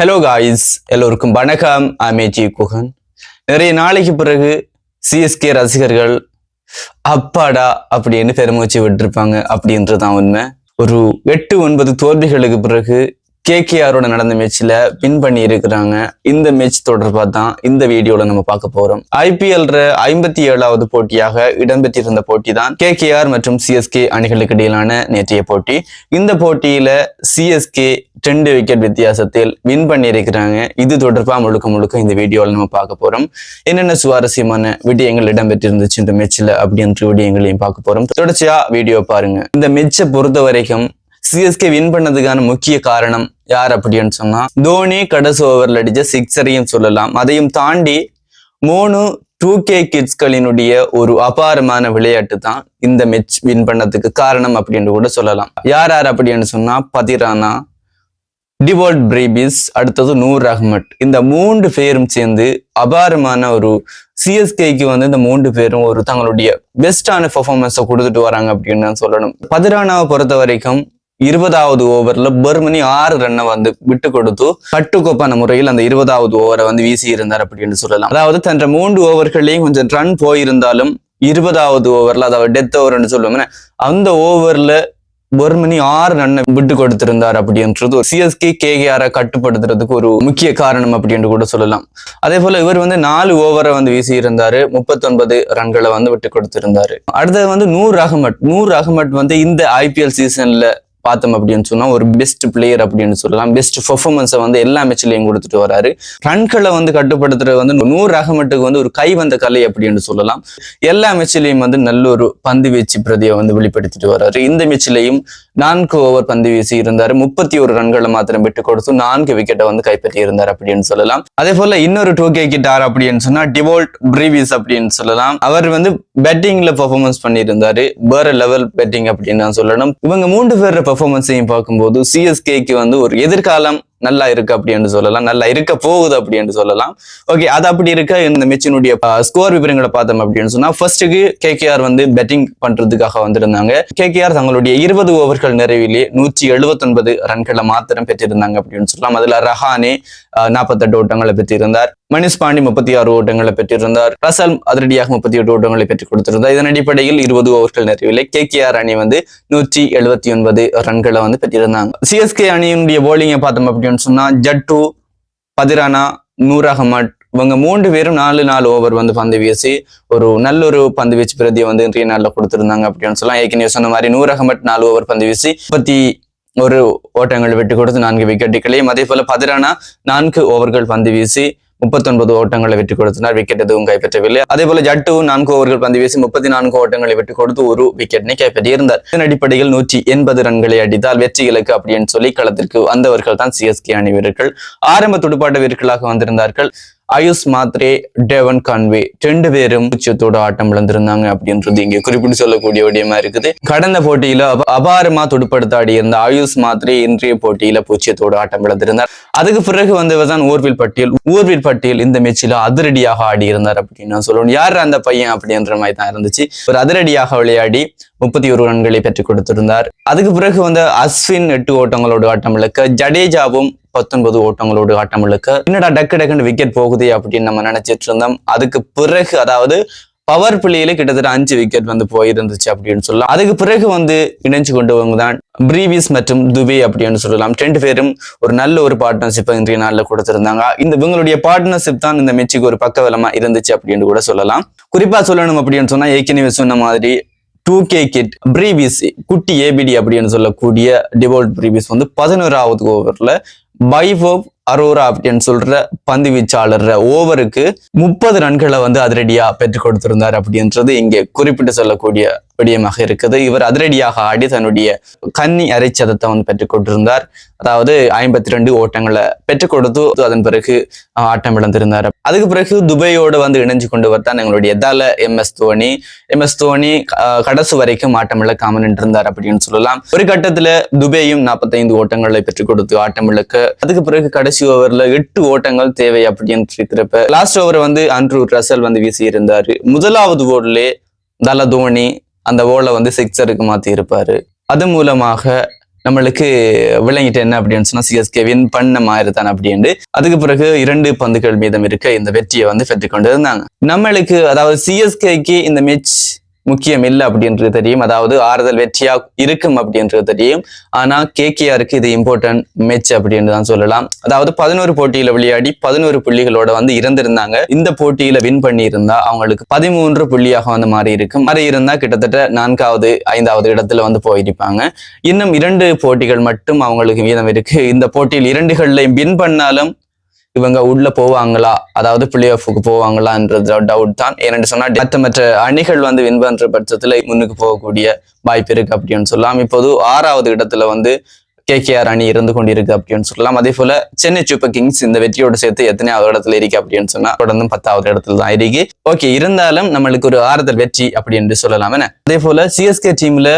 Hello guys எல்லோருக்கும் வணக்கம். அமேஜி குகன் நிறைய நாளைக்கு பிறகு சிஎஸ்கே ரசிகர்கள் அப்பாடா அப்படின்னு பெருமூச்சு விட்டுருப்பாங்க அப்படின்றதான் உண்மை. ஒரு எட்டு ஒன்பது தோல்விகளுக்கு பிறகு கேகேஆரோட நடந்த மேட்ச்ல வின் பண்ணி இருக்கிறாங்க. இந்த மேட்ச் தொடர்பா தான் இந்த வீடியோல நம்ம பார்க்க போறோம். ஐபிஎல் ஐம்பத்தி ஏழாவது போட்டியாக இடம்பெற்றிருந்த போட்டி தான் கேகேஆர் மற்றும் சிஎஸ்கே அணிகளுக்கு இடையிலான நேற்றைய போட்டி. இந்த போட்டியில சிஎஸ்கே ரெண்டு விக்கெட் வித்தியாசத்தில் வின் பண்ணியிருக்கிறாங்க. இது தொடர்பா முழுக்க முழுக்க இந்த வீடியோவில் நம்ம பார்க்க போறோம். என்னென்ன சுவாரஸ்யமான விடயங்கள் இடம்பெற்றிருந்துச்சு இந்த மேட்ச்ல அப்படின்ற விடயங்களையும் பார்க்க போறோம். தொடர்ச்சியா வீடியோ பாருங்க. இந்த மேட்சை பொறுத்த வரைக்கும் சிஎஸ்கே வின் பண்ணதுக்கான முக்கிய காரணம் யார் அப்படின்னு சொன்னா தோனி கடைசி ஓவரில் அடிச்ச சிக்ஸரையும் சொல்லலாம். அதையும் தாண்டி மூணு டூ கே கிட்ஸ்களினுடைய ஒரு அபாரமான விளையாட்டு தான் இந்த மேட்ச் வின் பண்ணதுக்கு காரணம் அப்படின்னு கூட சொல்லலாம். யார் யார் அப்படின்னு சொன்னா பதிரானா டிவோல்ட் பிரேபிஸ் அடுத்தது நூர் அஹ்மட் இந்த மூன்று பேரும் சேர்ந்து அபாரமான ஒரு சிஎஸ்கேக்கு வந்து இந்த மூன்று பேரும் ஒரு தங்களுடைய பெஸ்டான பெர்ஃபார்மன்ஸை கொடுத்துட்டு வராங்க அப்படின்னு தான் சொல்லணும். பதிரானாவை பொறுத்த வரைக்கும் இருபதாவது ஓவர்ல பர்மனி ஆறு ரன்னை வந்து விட்டு கொடுத்து கட்டுக்கோப்பான முறையில் அந்த இருபதாவது ஓவரை வந்து வீசி இருந்தார் அப்படின்னு சொல்லலாம். அதாவது தன்ற மூன்று ஓவர்களையும் கொஞ்சம் ரன் போயிருந்தாலும் இருபதாவது ஓவர்ல அதாவது டெத் ஓவர்னு சொல்லுவோம் அந்த ஓவர்ல பர்மனி ஆறு ரன்னை விட்டு கொடுத்திருந்தார் அப்படின்றது ஒரு சிஎஸ்கே கேகேஆரை கட்டுப்படுத்துறதுக்கு ஒரு முக்கிய காரணம் அப்படின்னு கூட சொல்லலாம். அதே போல இவர் வந்து நாலு ஓவரை வந்து வீசி இருந்தாரு முப்பத்தொன்பது ரன்களை வந்து விட்டு கொடுத்திருந்தாரு. அடுத்தது வந்து நூர் அகமட் நூர் அகமட் வந்து இந்த ஐபிஎல் சீசன்ல பார்த்தோம் அப்படின்னு சொன்னா ஒரு பெஸ்ட் பிளேயர் அப்படின்னு சொல்லலாம். பெஸ்ட் பெர்ஃபார்மன்ஸை வந்து எல்லா மேட்ச்லையும் கொடுத்துட்டு வராரு. ரன்களை வந்து கட்டுப்படுத்துறது வந்து நூறு அகமட்டுக்கு வந்து ஒரு கை வந்த கலை அப்படின்னு சொல்லலாம். எல்லா மேட்ச்லையும் வந்து நல்ல ஒரு பந்து வீச்சு பிரதியை வந்து வெளிப்படுத்திட்டு வராரு. இந்த மேட்ச்லையும் நான்கு ஓவர் பந்து வீசி இருந்தாரு. முப்பத்தி ஒரு ரன்களை மாத்திரம் விட்டு கொடுத்து நான்கு விக்கெட்டை வந்து கைப்பற்றி இருந்தார் அப்படின்னு சொல்லலாம். அதே போல இன்னொரு டூ கே கிட்டார் அப்படின்னு சொன்னா டிவோல்ட் பிரீவிஸ் அப்படின்னு சொல்லலாம். அவர் வந்து பேட்டிங்ல பெர்ஃபார்மன்ஸ் பண்ணியிருந்தாரு. வேற லெவல் பேட்டிங் அப்படின்னு நான் சொல்லணும். இவங்க மூன்று பேர் பெர்ஃபார்மன்ஸையும் பார்க்கும்போது சிஎஸ்கேக்கு வந்து ஒரு எதிர்காலம் நல்லா இருக்கு அப்படின்னு சொல்லலாம். நல்லா இருக்க போகுது அப்படின்னு சொல்லலாம். ஓகே அது அப்படி இருக்க இந்த மெச்சினுடைய ஸ்கோர் விவரங்களை பார்த்தோம் அப்படின்னு சொன்னா ஃபர்ஸ்ட்டுக்கு கேகேஆர் வந்து பெட்டிங் பண்றதுக்காக வந்திருந்தாங்க. கேகேஆர் தங்களுடைய இருபது ஓவர்கள் நிறைவிலே நூற்றி எழுபத்தொன்பது ரன்களை மாத்திரம் பெற்றிருந்தாங்க அப்படின்னு சொல்லலாம். அதுல ரஹானே நாற்பத்தெட்டு ஓட்டங்களை பெற்றிருந்தார். மணிஷ் பாண்டி முப்பத்தி ஆறு ஓட்டங்களை பெற்றிருந்தார். ரசல் அதிரடியாக முப்பத்தி எட்டு ஓட்டங்களை பெற்றுக் கொடுத்திருந்தார். இதன் அடிப்படையில் இருபது ஓவர்கள் நிறைவிலே கேகேஆர் அணி வந்து நூற்றி எழுபத்தி ஒன்பது ரன்களை வந்து பெற்றிருந்தாங்க. சிஎஸ்கே அணியினுடைய போலிங்கை பார்த்தோம் அப்படின்னு சொன்னா ஜட்டு பதிரானா நூர் அகமட் இவங்க மூன்று பேரும் நாலு நாலு ஓவர் வந்து பந்து வீசி ஒரு நல்ல ஒரு பந்து வீச்சு பிரதியை வந்து இன்றைய நாளில் கொடுத்துருந்தாங்க அப்படின்னு சொல்லலாம். ஏற்கனவே சொன்ன மாதிரி நூர் அகமட் நாலு ஓவர் பந்து வீசி முப்பத்தி ஒரு ஓட்டங்கள் விட்டு கொடுத்து நான்கு விக்கெட்டுகளையும் அதே போல பதிரானா நான்கு ஓவர்கள் பந்து வீசி முப்பத்தொன்பது ஓட்டங்களை வெற்றி கொடுத்தனர். விக்கெட் எதுவும் கைப்பற்றவில்லை. அதே போல ஜட்டு நான்கு ஓவர்கள் பந்து வீசி முப்பத்தி நான்கு ஓட்டங்களை வெற்றி கொடுத்து ஒரு விக்கெட்டினை கைப்பற்றியிருந்தார். இதன் அடிப்படையில் நூற்றி எண்பது ரன்களை அடித்தால் வெற்றி இலக்கு அப்படின்னு சொல்லி களத்திற்கு வந்தவர்கள் தான் சிஎஸ்கே அணி வீரர்கள் ஆரம்ப துடுப்பாட்ட வீரர்களாக வந்திருந்தார்கள். ஆயுஷ் மாத்ரே டேவன் கான்வே ரெண்டு பேரும் உச்சத்தோட ஆட்டம் விழுந்திருந்தாங்க அப்படின்றது இங்க குறிப்பிட்டு சொல்லக்கூடிய விடயமா இருக்குது. கடந்த போட்டியில அபாரமா துடுப்படுத்த ஆடி இருந்த ஆயுஷ் மாத்ரே இன்றைய போட்டியில பூச்சியத்தோடு ஆட்டம் விழுந்திருந்தார் அதுக்கு பிறகு வந்தவர்தான் ஊர்வில் பட்டியல். ஊர்வில் பட்டியல் இந்த மேட்சில அதிரடியாக ஆடி இருந்தார் அப்படின்னு சொல்லணும் யார் அந்த பையன் அப்படின்ற மாதிரி தான் இருந்துச்சு. ஒரு அதிரடியாக விளையாடி முப்பத்தி ஒரு ரன்களை பெற்றுக் கொடுத்திருந்தார். அதுக்கு பிறகு வந்து அஸ்வின் எட்டு ஓட்டங்களோடு ஆட்டம் இழக்க ஜடேஜாவும் பத்தொன்பது ஓட்டங்களோடு ஆட்டம் என்னடா டக்கு டக்குன்னு விக்கெட் போகுதே அப்படின்னு நம்ம நினைச்சிட்டு இருந்தோம். அதுக்கு பிறகு அதாவது பவர் பிளேயில கிட்டத்தட்ட அஞ்சு விக்கெட் வந்து போயிருந்துச்சு அப்படின்னு சொல்லலாம். அதுக்கு பிறகு வந்து இணைஞ்சு கொண்டவங்க தான் பிரீவிஸ் மற்றும் துபே அப்படின்னு சொல்லலாம். ரெண்டு பேரும் ஒரு நல்ல ஒரு பார்ட்னர்ஷிப்பை இன்றைய நாளில் கொடுத்திருந்தாங்க. இந்த இவங்களுடைய பார்ட்னர்ஷிப் தான் இந்த மெச்சுக்கு ஒரு பக்கவலமா இருந்துச்சு அப்படின்னு கூட சொல்லலாம். குறிப்பா சொல்லணும் அப்படின்னு சொன்னா ஏற்கனவே சொன்ன மாதிரி டூ கே கிட் பிரீவிஸ் குட்டி ஏபிடி அப்படின்னு சொல்லக்கூடிய டிவோல்ட் பிரீவிஸ் வந்து பதினோராவது ஓவர்ல by verb அரோரா அப்படின்னு சொல்ற பந்து வீச்சாளர் ஓவருக்கு முப்பது ரன்களை வந்து அதிரடியா பெற்றுக் கொடுத்திருந்தார் அப்படின்றது இங்கே குறிப்பிட்டு சொல்லக்கூடிய விடயமாக இருக்குது. இவர் அதிரடியாக ஆடி தன்னுடைய கன்னி அரைச்சதத்தை வந்து பெற்றுக் கொண்டிருந்தார் அதாவது ஐம்பத்தி ரெண்டு ஓட்டங்களை பெற்றுக் கொடுத்து அதன் பிறகு ஆட்டம் இழந்திருந்தார். அதுக்கு பிறகு துபையோடு வந்து இணைஞ்சு கொண்டு தான் எங்களுடைய தல M S Dhoni. M S Dhoni கடைசி வரைக்கும் ஆட்டம் இழக்காமல் நின்றிருந்தார் அப்படின்னு சொல்லலாம். ஒரு கட்டத்துல துபையும் நாற்பத்தைந்து ஓட்டங்களை பெற்றுக் கொடுத்து ஆட்டம் இழக்க அதுக்கு பிறகு கடைசி ஓவர்ல எட்டு ஓட்டங்கள் தேவை அப்படின்னு இருக்கிறப்ப லாஸ்ட் ஓவர் வந்து அன்ட்ரூ ரசல் வந்து வீசி இருந்தாரு முதலாவது ஓவர்லே தல தோனி அந்த ஓலை வந்து சிக்ஸருக்கு மாத்தி இருப்பாரு அது மூலமாக நம்மளுக்கு விளங்கிட்டு என்ன அப்படின்னு சொன்னா சிஎஸ்கே வின் பண்ண மாதிரி தான் அப்படின்ட்டு அதுக்கு பிறகு இரண்டு பந்துகள் மீதம் இருக்க இந்த வெற்றியை வந்து பெற்றுக்கொண்டு இருந்தாங்க நம்மளுக்கு அதாவது சிஎஸ்கேக்கு இந்த மேட்ச் முக்கியம் இல்லை அப்படின்றது தெரியும். அதாவது ஆறுதல் வெற்றியா இருக்கும் அப்படின்றது தெரியும். ஆனா கேகேஆருக்கு இது இம்பார்ட்டன்ட் மேட்ச் அப்படின்னு தான் சொல்லலாம். அதாவது பதினோரு போட்டியில விளையாடி பதினோரு புள்ளிகளோட வந்து இறந்திருந்தாங்க. இந்த போட்டியில வின் பண்ணி இருந்தா அவங்களுக்கு பதிமூன்று புள்ளியாக வந்து மாறி இருக்கும். மாறி இருந்தா கிட்டத்தட்ட நான்காவது ஐந்தாவது இடத்துல வந்து போயிருப்பாங்க. இன்னும் இரண்டு போட்டிகள் மட்டும் அவங்களுக்கு மீதம் இருக்கு. இந்த போட்டியில் இரண்டுகள்லையும் வின் பண்ணாலும் இவங்க உள்ள போவாங்களா? அதாவது பிளே ஆஃபுக்கு போவாங்களான்றது டவுட் தான். ஏன்னு சொன்னா மற்ற மற்ற அணிகள் வந்து வின் பண்ற பட்சத்துல முன்னுக்கு போகக்கூடிய வாய்ப்பு இருக்கு அப்படின்னு சொல்லலாம். இப்போது ஆறாவது இடத்துல வந்து கேகேஆர் அணி இருந்து கொண்டிருக்கு அப்படின்னு சொல்லலாம். அதே போல சென்னை சூப்பர் கிங்ஸ் இந்த வெற்றியோட சேர்த்து எத்தனையாவது இடத்துல இருக்கு அப்படின்னு சொன்னா தொடர்ந்து பத்தாவது இடத்துல தான் இருக்கு. ஓகே இருந்தாலும் நம்மளுக்கு ஒரு ஆறுதல் வெற்றி அப்படின்னு சொல்லலாம் என்ன அதே போல சிஎஸ்கே டீம்ல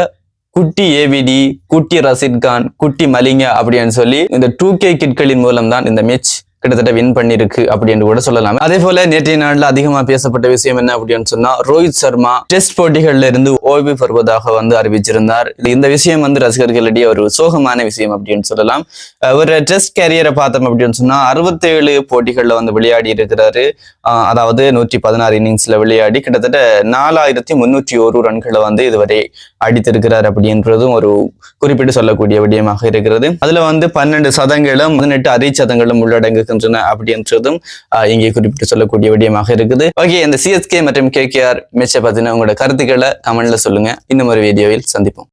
குட்டி ஏவிடி குட்டி ரசித் கான் குட்டி மலிங்க அப்படின்னு சொல்லி இந்த டூ கே கிட்களின் மூலம் தான் இந்த மேட்ச் கிட்டத்தட்ட வின் பண்ணிருக்கு அப்படின்னு கூட சொல்லலாம். அதே போல நேற்றைய நாளில் அதிகமா பேசப்பட்ட விஷயம் என்ன அப்படின்னு சொன்னா ரோஹித் சர்மா டெஸ்ட் போட்டிகள்ல இருந்து ஓய்வு பெறுவதாக வந்து அறிவிச்சிருந்தார். இந்த விஷயம் வந்து ரசிகர்களிடையே ஒரு சோகமான விஷயம் அப்படின்னு சொல்லலாம். ஒரு டெஸ்ட் கேரியரை பார்த்தோம் அப்படின்னு சொன்னா அறுபத்தேழு போட்டிகள்ல வந்து விளையாடி இருக்கிறாரு. அதாவது நூற்றி பதினாறு இன்னிங்ஸ்ல விளையாடி கிட்டத்தட்ட நாலாயிரத்தி முன்னூற்றி ஒரு ரன்களை வந்து இதுவரை அடித்திருக்கிறார் அப்படின்றதும் ஒரு குறிப்பிட்டு சொல்லக்கூடிய விடயமாக இருக்கிறது. அதுல வந்து பன்னெண்டு சதங்களும் பதினெட்டு அரை சதங்களும் இருக்கின்றன அப்படின்றதும் ஆஹ் இங்கே குறிப்பிட்டு சொல்லக்கூடிய விடயமாக இருக்குது. ஓகே இந்த சிஎஸ்கே மற்றும் கேகேஆர் மேட்சை பார்த்தீங்கன்னா உங்களோட கருத்துக்களை கமெண்ட்ல சொல்லுங்க. இன்னும் ஒரு வீடியோவில் சந்திப்போம்.